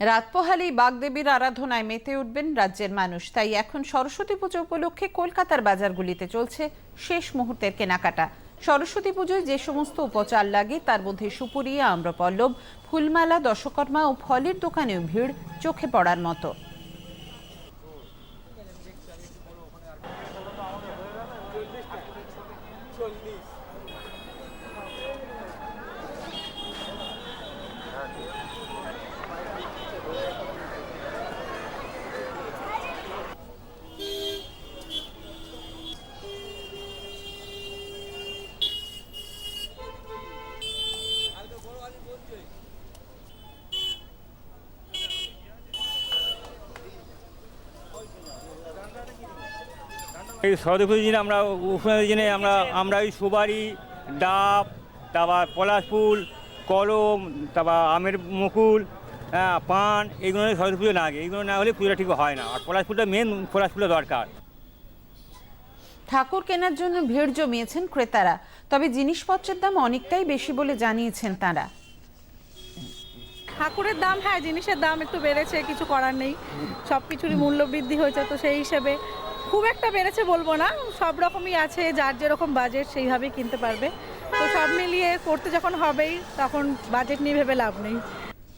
রাত পোহালেই বাগদেবীর আরাধনায় মেতে উঠবেন রাজ্যের মানুষ। তাই এখন সরস্বতী পুজো উপলক্ষে কলকাতার বাজারগুলিতে চলছে শেষ মুহূর্তের কেনাকাটা। সরস্বতী পুজোয় যে সমস্ত উপচার লাগে, তার মধ্যে সুপুরিয়া, আম্রপল্লব, ফুলমালা, দশকর্মা ও ফলের দোকানেও ভিড় চোখে পড়ার মতো। এই সরস্বতী দিনে আমরা উৎসবের দিনে আমরা আমরা ওই সুপারি, ডাব, তারপর পলাশ ফুল, কলম, তারপর আমের মুকুল পান এগুলো নিয়ে সরস্বতী পুজো লাগে এগুলো না হলে পুজোটা ঠিক হয় না। আর পলাশ ফুলটা মেন পলাশ ফুলটা দরকার। ঠাকুর কেনার জন্য ভিড় জমিয়েছেন ক্রেতারা তবে জিনিসপত্রের দাম অনেকটাই বেশি বলে জানিয়েছেন তারা। ঠাকুরের দাম হ্যাঁ জিনিসের দাম একটু বেড়েছে কিছু করার নেই। সব কিছুরই মূল্য বৃদ্ধি হয়েছে তো সেই হিসেবে খুব একটা বেড়েছে বলব না। সব রকমই আছে যার যেরকম বাজেট সেইভাবেই কিনতে পারবে। তো সব মিলিয়ে করতে যখন হবেই তখন বাজেট নিয়ে ভেবে লাভ নেই।